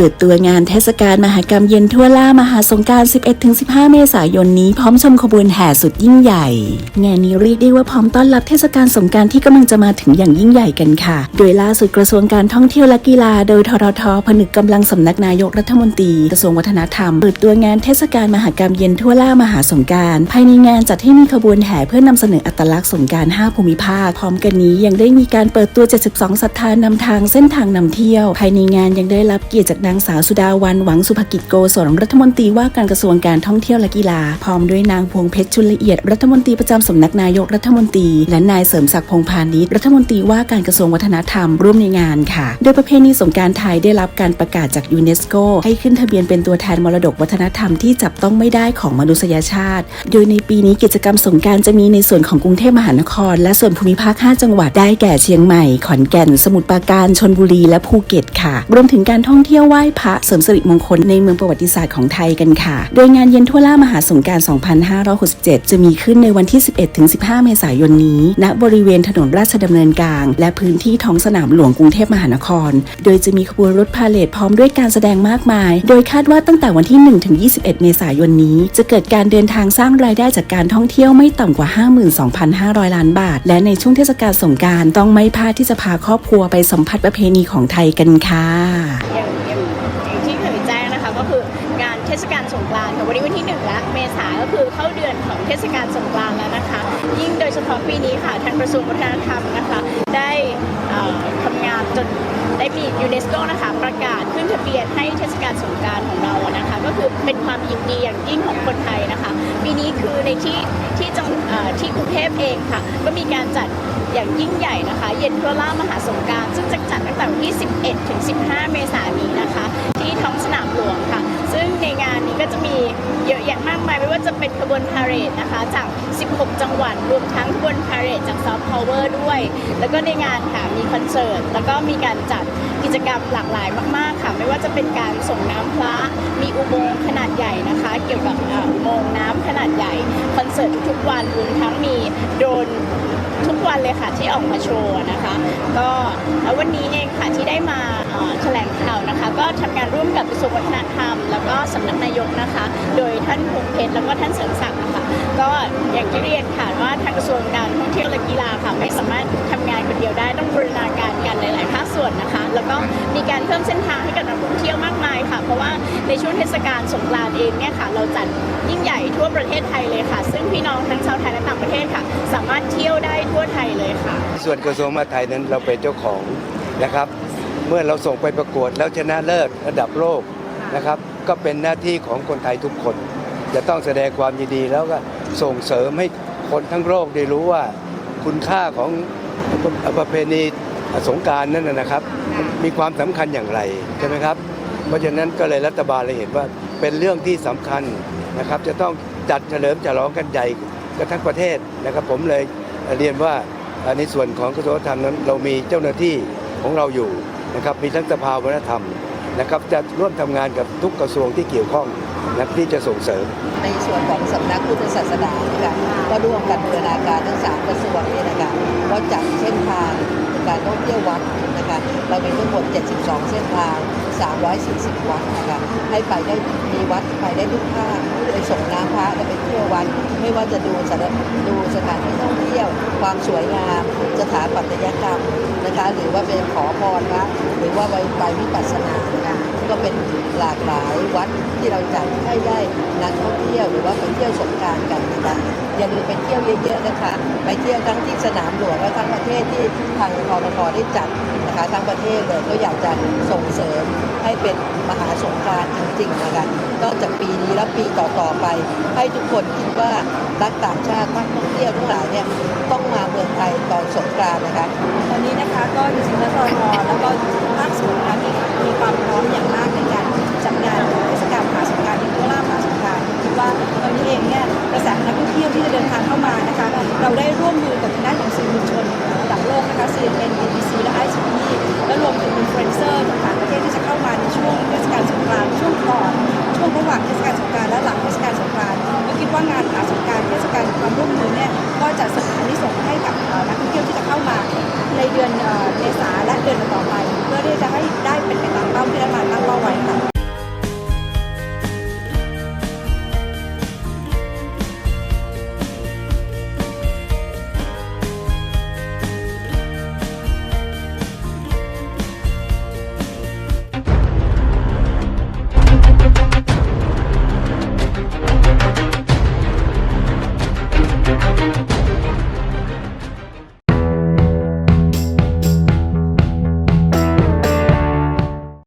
ปิดตัวงานเทศกาลมหกรรมเย็นทั่วล่ามหาสงการ 11-15 เมษายนนี้พร้อมชมขบวนแห่สุดยิ่งใหญ่ งานนี้เรียกได้ว่าพร้อมต้อนรับเทศกาลสงการที่กำลังจะมาถึงอย่างยิ่งใหญ่กันค่ะ โดยล่าสุดกระทรวงการท่องเที่ยวและกีฬา โดยทรทผนึกกำลังสำนักนายกรัฐมนตรีกระทรวงวัฒนธรรมเปิดตัวงานเทศกาลมหกรรมเย็นทั่วล่ามหาสงการภายในงานจัดให้มีขบวนแห่เพื่อนำเสนออัตลักษณ์สงกราร 5 ภูมิภาค พร้อมกันนี้ยังได้มีการเปิดตัว 72ศรัทธานำทางเส้นทางนำเที่ยว ภายในงานยังได้รับเกียรติจากางสาวสุดาวันหวังสุภกิจโกศลรัฐมนตรีว่าการกระทรวงการท่องเที่ยวและกีฬา พร้อมด้วยนางพวงเพชรชุนละเอียดรัฐมนตรีประจำสำนักนายกรัฐมนตรี และนายเสริมศักดิ์พงพาณิชย์รัฐมนตรีว่าการกระทรวงวัฒนธรรมร่วมในงานค่ะ โดยประเพณีสงการไทยได้รับการประกาศจากยูเนสโกให้ขึ้นทะเบียนเป็นตัวแทนมรดกวัฒนธรรมที่จับต้องไม่ได้ของมนุษยชาติ โดยในปีนี้กิจกรรมสงการจะมีในส่วนของกรุงเทพมหานคร และส่วนภูมิภาค 5 จังหวัดได้แก่เชียงใหม่ ขอนแก่น สมุทรปราการ ชนบุรี และภูเก็ตค่ะ รวมถึงการท่องเที่ยวไหว้พระเสริมสิริมงคลในเมืองประวัติศาสตร์ของไทยกันค่ะ โดยงานเย็นทั่วล่ามหาสงกราร 2567 จะมีขึ้นในวันที่ 11-15 เมษายนนี้ ณ บริเวณถนนราชดำเนินกลาง และพื้นที่ท้องสนามหลวงกรุงเทพมหานคร โดยจะมีขบวนรถพาเลทพร้อมด้วยการแสดงมากมาย โดยคาดว่าตั้งแต่วันที่ 1-21 เมษายนนี้ จะเกิดการเดินทางสร้างรายได้จากการท่องเที่ยวไม่ต่ำกว่า 52,500 ล้านบาท และในช่วงเทศกาลสงการต้องไม่พลาดที่จะพาครอบครัวไปสัมผัสประเพณีของไทยกันค่ะ เทศกาลสงกรานต์ค่ะวันนี้วันที่1และเมษาก็คือเข้าเดือนของเทศกาลสงกรานต์แล้วนะคะ ยิ่งโดยเฉพาะปีนี้ค่ะทางกระทรวงวัฒนธรรมนะคะ ได้เอ่อทำงานจนได้มียูเนสโกนะคะ ประกาศขึ้นทะเบียนให้เทศกาลสงกรานต์ของเรานะคะ ก็คือเป็นความยินดีอย่างยิ่งของคนไทยนะคะ ปีนี้คือในที่ที่จังที่กรุงเทพเองค่ะ ก็มีการจัดอย่างยิ่งใหญ่นะคะ เย็นทั่วล่ามหาสงกราร ซึ่งจะจัดตั้งแต่วันที่ 11 ถึง 15 เมษายนนี้นะคะ ที่ท้องสนามหลวงค่ะ ก็จะมีเยอะแยะมากมายไม่ว่าจะเป็นขบวนพาเหรดนะคะจาก 16 จังหวัดรวมทั้งขบวนพาเหรดจากซอฟต์พาวเวอร์ด้วย แล้วก็ในงานค่ะมีคอนเสิร์ต แล้วก็มีการจัดกิจกรรมหลากหลายมาก ๆ ค่ะ ไม่ว่าจะเป็นการส่งน้ำพระ มีอุโมงค์ขนาดใหญ่นะคะ เกี่ยวกับอุโมงค์น้ำขนาดใหญ่ คอนเสิร์ตทุกๆวันรวมทั้งมีโดรนทุกวันเลยค่ะที่ออกมาโชว์นะคะ ก็แล้ววันนี้เองค่ะที่ได้มาแถลงข่าว ทำงานร่วมกับกระทรวงวัฒนธรรม แล้วก็สำนักนายกนะคะ โดยท่านพงเพชรแล้วก็ท่านเสริมศักดิ์นะคะก็อย่างที่เรียนค่ะว่าทางกระทรวงการท่องเที่ยวและกีฬาค่ะไม่สามารถทำงานคนเดียวได้ต้องบูรณาการกันหลายๆภาคส่วนนะคะ แล้วก็มีการเพิ่มเส้นทางให้กับนักท่องเที่ยวมากมายค่ะ เพราะว่าในช่วงเทศกาลสงกรานต์เองเนี่ยค่ะ เราจัดยิ่งใหญ่ทั่วประเทศไทยเลยค่ะ ซึ่งพี่น้องทั้งชาวไทยและต่างประเทศค่ะ สามารถเที่ยวได้ทั่วไทยเลยค่ะ ส่วนกระทรวงมหาดไทยนั้นเราเป็นเจ้าของนะครับ เมื่อเราส่งไปประกวดแล้วชนะเลิศระดับโลกนะครับ ก็เป็นหน้าที่ของคนไทยทุกคน จะต้องแสดงความยินดีแล้วก็ส่งเสริมให้คนทั้งโลกได้รู้ว่าคุณค่าของประเพณีสงการนั่นนะครับ มีความสำคัญอย่างไรใช่ไหมครับ เพราะฉะนั้นก็เลยรัฐบาลเลยเห็นว่าเป็นเรื่องที่สำคัญนะครับ จะต้องจัดเฉลิมฉลองกันใหญ่กันทั้งประเทศนะครับ ผมเลยเรียนว่าในส่วนของกระทรวงธรรมนั้นเรามีเจ้าหน้าที่ของเราอยู่ นะครับมีทั้งสภาวัฒนธรรมนะครับจะร่วมทำงานกับทุกกระทรวงที่เกี่ยวข้อง นะที่จะส่งเสริม ในส่วนของสำนักพุทธศาสนานะคะก็ร่วมกันบูรณาการทั้งสามกระทรวงนี้นะคะก็จัดเส้นทางการท่องเที่ยววัดนะคะเรามีทั้งหมด 72 เส้นทาง 340 วัดนะคะให้ไปได้มีวัดไปได้ทุกภาคไปส่งน้ำพระและไปเที่ยววัด ไม่ว่าจะดูสถานดูสถานที่ท่องเที่ยว ความสวยงามสถาปัตยกรรมนะคะหรือว่าเป็นขอพรพระหรือว่าไปไปวิปัสสนานะคะ ก็เป็นหลากหลายวัดที่เราจัดให้ได้นักท่องเที่ยวหรือว่าไปเที่ยวสงการกันนะคะอย่าลืมไปเที่ยวเยอะๆนะคะไปเที่ยวทั้งที่สนามหลวงและทั้งประเทศที่ทางกรทได้จัดนะคะทั้งประเทศเลยก็อยากจะส่งเสริมให้เป็นมหาสงการจริงๆนะคะนอกจากปีนี้แล้วปีต่อๆไป ให้ทุกคนคิดว่านักต่างชาตินักท่องเที่ยวทั้งหลายเนี่ยต้องมาเมืองไทยตอนสงกานต์นะคะตอนนี้นะคะก็จริงๆแล้วตอนแล้วก็ เราได้ร่วมมือกับทางด้านของสื่อมวลชนระดับโลกนะคะ CNN BBC และ ICT และรวมถึงอินฟลูเอนเซอร์จากต่างประเทศที่จะเข้ามาในช่วงเทศกาลสงกรานต์ช่วงก่อน